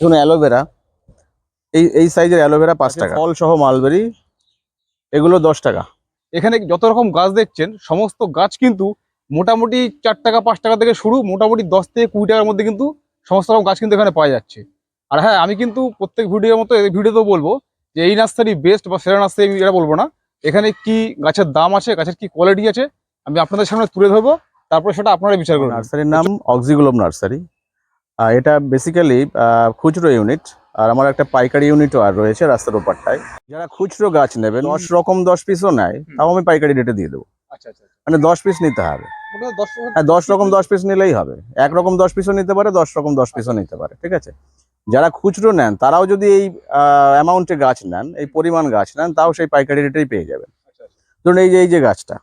দেখুন অ্যালোভেরা এই এই সাইজের অ্যালোভেরা পাঁচ টাকা। ফল সহ মালবেরি এগুলো দশ টাকা। এখানে যত রকম গাছ দেখছেন সমস্ত গাছ কিন্তু মোটামুটি চার টাকা পাঁচ টাকা থেকে শুরু মোটামুটি দশ থেকে কুড়ি টাকার মধ্যে কিন্তু সমস্ত রকম গাছ কিন্তু এখানে পাওয়া যাচ্ছে। আর হ্যাঁ আমি কিন্তু প্রত্যেক ভিডিওর মতো এই ভিডিওতেও বলব যে এই নার্সারি বেস্ট বা সেরা নার্সারি আমি এটা বলব না। এখানে কি গাছের দাম আছে গাছের কি কোয়ালিটি আছে আমি আপনাদের সামনে তুলে ধরবো তারপরে সেটা আপনারা বিচার করবেন নার্সারির নাম অক্সিগ্লোব নার্সারি। আর এটা বেসিক্যালি খুচরো ইউনিট আর আমার একটা পাইকারি ইউনিটও আর রয়েছে রাস্তার ওপারটায়। যারা খুচরো গাছ নেবে দশ রকম দশ পিসও নেয় তাও আমি পাইকারি রেটে দিয়ে দেবো। আচ্ছা আচ্ছা মানে দশ পিস নিতে হবে। দশ হ্যাঁ দশ রকম দশ পিস নিলেই হবে। এক রকম দশ পিসও নিতে পারে দশ রকম দশ পিসও নিতে পারে ঠিক আছে? যারা খুচরো নেন তারাও যদি এই অ্যামাউন্টে গাছ নেন এই পরিমাণ গাছ নেন তাও সেই পাইকারি রেটেই পেয়ে যাবেন। আচ্ছা, আচ্ছা। ধরুন এই যে এই যে গাছটা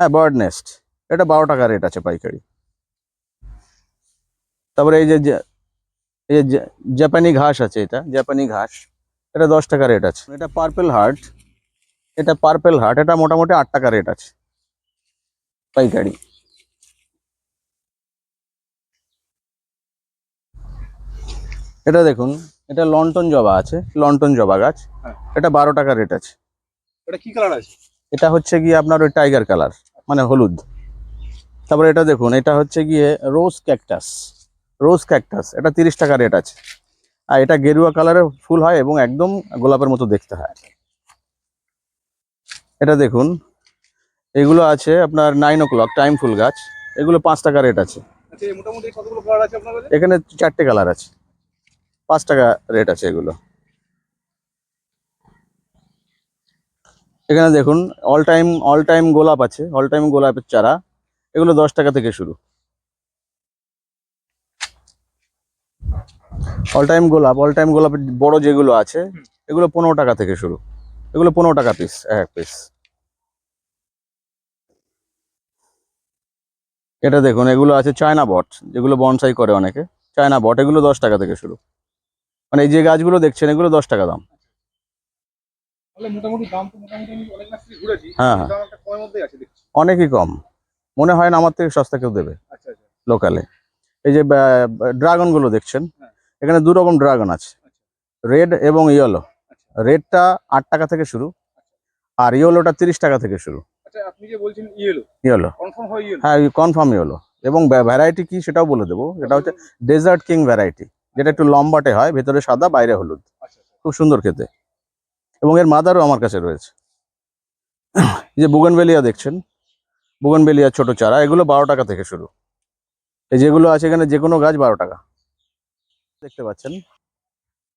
হ্যাঁ বার্ড নেস্ট এটা বারো টাকা রেট আছে পাইকারি। তারপরে এই যে এই যে জাপানি ঘাস আছে এটা জাপানি ঘাস। এটা দশ টাকা রেট আছে। এটা পার্পেল হার্ট এটা পার্পেল হার্ট এটা মোটামুটি আট টাকা রেট আছে। পাইকারি। এটা দেখুন এটা লন্টন জবা আছে। লন্টন জবা গাছ। হ্যাঁ। এটা বারো টাকা রেট আছে। এটা কি কালার আছে? এটা হচ্ছে গিয়ে আপনার ওই টাইগার কালার মানে হলুদ। তারপরে এটা দেখুন এটা হচ্ছে গিয়ে রোজ ক্যাকটাস রোজ ক্যাকটাস এটা তিরিশ টাকা রেট আছে। আর এটা গেরুয়া কালারের ফুল হয় এবং একদম গোলাপের মতো দেখতে হয়। এটা দেখুন এগুলো আছে আপনার নাইন ও ক্লক টাইম ফুল গাছ এগুলো পাঁচ টাকা রেট আছে। আচ্ছা এখানে চারটে কালার আছে। পাঁচ টাকা রেট আছে এগুলো। এখানে দেখুন অল টাইম অল টাইম গোলাপ আছে অল টাইম গোলাপের চারা এগুলো দশ টাকা থেকে শুরু। অল টাইম গোলাপ অল টাইম গোলাপের বড় যেগুলো আছে এগুলো পনেরো টাকা থেকে শুরু। এগুলো পনেরো টাকা পিস এক পিস এটা দেখুন এগুলো আছে চায়না বট যেগুলো বনসাই করে অনেকে। চায়না বট এগুলো দশ টাকা থেকে শুরু। মানে এই যে গাছগুলো দেখছেন এগুলো দশ টাকা দাম। হ্যাঁ, হ্যাঁ। অনেকই কম। মনে হয় না আমার থেকে সস্তা কেউ দেবে। আচ্ছা আচ্ছা। লোকালে এই যে ড্রাগনগুলো দেখছেন। এখানে দু রকম ড্রাগন আছে। রেড এবং ইয়েলো রেডটা আট টাকা থেকে শুরু আর ইয়েলোটা তিরিশ টাকা থেকে শুরু। আচ্ছা আপনি যে ইয়েলো হয় কনফার্ম ইয়েলো এবং ভ্যারাইটি কি সেটাও বলে দেবো। সেটা হচ্ছে ডেজার্ট কিং ভ্যারাইটি যেটা একটু লম্বাটে হয় ভেতরে সাদা বাইরে হলুদ। আচ্ছা আচ্ছা। খুব সুন্দর খেতে। এবং এর মাদারও আমার কাছে রয়েছে। এই যে বুগনবেলিয়া দেখছেন? বুগনবেলিয়া ছোট চারা এগুলো বারো টাকা থেকে শুরু। এই যেগুলো আছে এখানে যে কোনো গাছ বারো টাকা। দেখতে পাচ্ছেন।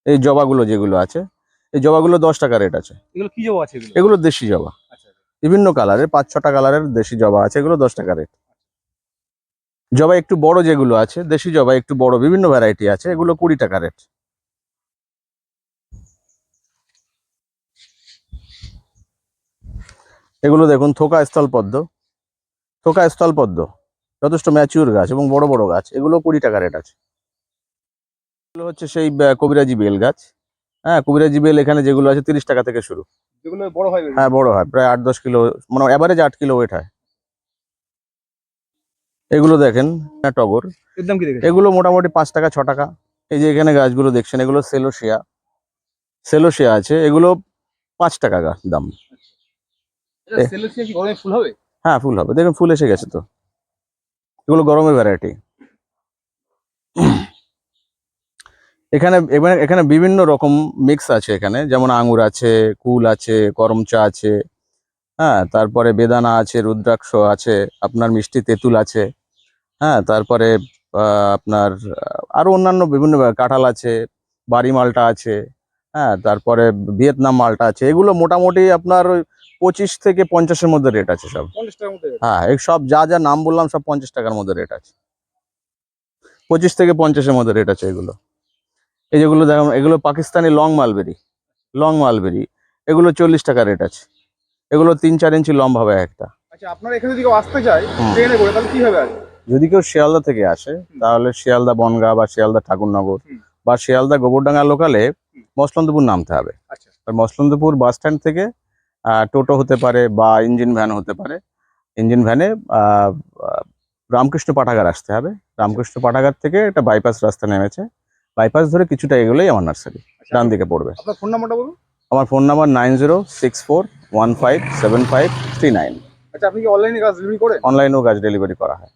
এই জবাগুলো যেগুলো আছে এই জবাগুলো দশ টাকা রেট আছে। এগুলো কি জবা আছে এগুলো? দেশি জবা। আচ্ছা আচ্ছা। বিভিন্ন কালারের পাঁচ ছটা কালারের দেশি জবা আছে এগুলো দশ টাকা রেট। জবা একটু বড় যেগুলো আছে দেশি জবা একটু বড় বিভিন্ন ভ্যারাইটি আছে এগুলো কুড়ি টাকা রেট। এগুলো দেখুন থোকা স্থলপদ্ম থোকা স্থলপদ্ম যথেষ্ট ম্যাচিউর গাছ এবং বড় বড় গাছ এগুলো কুড়ি টাকা রেট আছে। এগুলো হচ্ছে সেই কবিরাজি বেল গাছ। হ্যাঁ কবিরাজি বেল এখানে যেগুলো আছে তিরিশ টাকা থেকে শুরু। যেগুলো বড় হয় হ্যাঁ বড় হয় প্রায় আট দশ কিলো মানে অ্যাভারেজ আট কিলো ওয়েট হয়। এগুলো দেখেন হ্যাঁ, টগর। এর দাম কি এগুলো মোটামুটি পাঁচ টাকা ছ টাকা। এই যে এখানে গাছগুলো দেখছেন এগুলো সেলোসিয়া। সেলোসিয়া আছে এগুলো পাঁচ টাকা দাম। ফুল হবে? হ্যাঁ ফুল হবে। দেখুন ফুল এসে গেছে তো। এগুলো গরমের ভ্যারাইটি এখানে এখানে এখানে বিভিন্ন রকম মিক্স আছে এখানে। যেমন আঙুর আছে কুল আছে করমচা আছে হ্যাঁ তারপরে বেদানা আছে রুদ্রাক্ষ আছে আপনার মিষ্টি তেঁতুল আছে হ্যাঁ তারপরে আপনার আহ, আরও অন্যান্য বিভিন্ন কাঁঠাল আছে বাড়ি মালটা আছে হ্যাঁ তারপরে ভিয়েতনাম মালটা আছে। এগুলো মোটামুটি আপনার ওই পঁচিশ থেকে পঞ্চাশের মধ্যে রেট আছে সব। পঞ্চাশ টাকার মধ্যে হ্যাঁ এই সব যা যা নাম বললাম সব পঞ্চাশ টাকার মধ্যে রেট আছে। পঁচিশ থেকে পঞ্চাশের মধ্যে রেট আছে এগুলো। এই যেগুলো দেখো এগুলো Pakistani long mulberry long mulberry এগুলো চল্লিশ টাকা রেট আছে। এগুলো তিন চার ইঞ্চি লম্বা হবে একটা। আচ্ছা আপনার এখানে যদি কেউ আসতে চায় ট্রেনে করে তাহলে কি হবে যদি কেউ শিয়ালদা থেকে আসে তাহলে শিয়ালদা বনগাঁ বা শিয়ালদা ঠাকুরনগর বা শিয়ালদা গোবরডাঙ্গা লোকালে মসলন্দপুর নামতে হবে। আচ্ছা। মসলন্দপুর বাস স্ট্যান্ড থেকে টোটো হতে পারে বা ইঞ্জিন ভ্যান হতে পারে। ইঞ্জিন ভ্যানে রামকৃষ্ণ পাঠাগার আসতে হবে। রামকৃষ্ণ পাঠাগার থেকে একটা বাইপাস রাস্তা নেমেছে। বাইপাস ধরে কিছুটা এগুলোই আমার নার্সারি ডান দিকে পড়বে। আপনার ফোন নাম্বারটা বলুন। আমার phone number nine zero six four one five seven five three nine আচ্ছা আপনি কি অনলাইনে গাছ ডেলিভারি করে অনলাইনেও গাছ ডেলিভারি করা হয়।